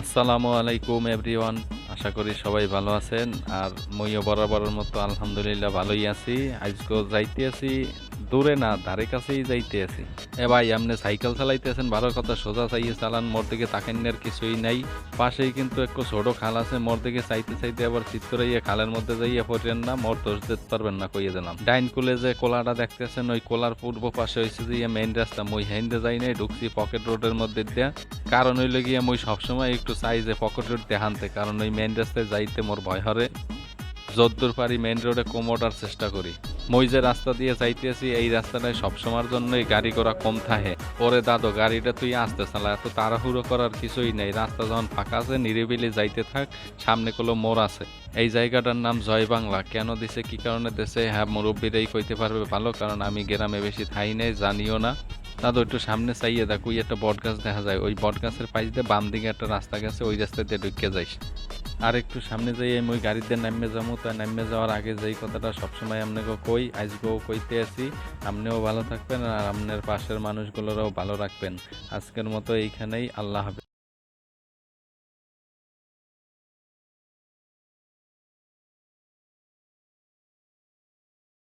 আসসালামু আলাইকুম এভরিওয়ান আশা করি সবাই ভালো আছেন। আর মইও বরাবরের মতো আলহামদুলিল্লাহ ভালোই আছি। আজকে যাইতে আছি। দূরে না, ধারে কাছেই যাইতে আছি। এ ভাই, আপনি সাইকেল চালাইতেছেন, ভালো কথা, সোজা চাইয়ে চালান, মোর দিকে তাকেনের কিছুই নাই। পাশেই কিন্তু একটু ছোট খাল আছে, মোর দিকে চাইতে চাইতে আবার চিত্তরাইয়া খালের মধ্যে যাইয়া পড়েন না, মোর দোষ দিতে পারবেন না, কইয়ে দিলাম। ডাইন কুলে যে কোলাটা দেখতেছেন, ওই কোলার পূর্ব পাশে হয়েছে যে মেইন রাস্তা, মই হেন্দে যাই নাই, ঢুকছি পকেট রোডের মধ্যে দিয়া। কারণ হইলে গিয়ে মই সবসময় একটু চাই যে পকেট রোড দেখানতে কারণ ওই মেইন রাস্তায় যাইতে মোর ভয় হরে। যদ্দূর পারি মেইন রোডে কম ওঠার চেষ্টা করি। মই যে রাস্তা দিয়ে যাইতেছি, এই রাস্তাটায় সবসময়ের জন্যই গাড়ি ঘোড়া কম থাকে। ওরে দাদো, গাড়িটা তুই আসতে চালা এত তাড়াহুড়ো করার কিছুই নেই। রাস্তা যখন ফাঁকা আছে, নিরিবিলি যাইতে থাক, সামনে কোনো মোড় আছে। এই জায়গাটার নাম জয় বাংলা। কেন দিছে, কি কারণে দিছে হ্যাঁ মুরব্বীরাই কইতে পারবে ভালো, কারণ আমি গ্রামে বেশি থাই নাই, জানিও না। দাদু, একটু সামনে চাইয়ে দেখো ওই একটা বট গাছ দেখা যায়। ওই বট গাছের পাশ দিয়ে বাম দিকে একটা রাস্তা গেছে, ওই রাস্তা দিয়ে ঢুকে যাইস। আর একটু সামনে যাই আমি ওই গাড়িতে নামে যাব তাই নামে যাওয়ার আগে যেই কথাটা সবসময় আপনাকে কই, আজকেও কইতে আসি আপনিও ভালো থাকবেন আর আপনার পাশের মানুষগুলোরাও ভালো রাখবেন। আজকের মতো এইখানেই, আল্লাহ হাফেজ।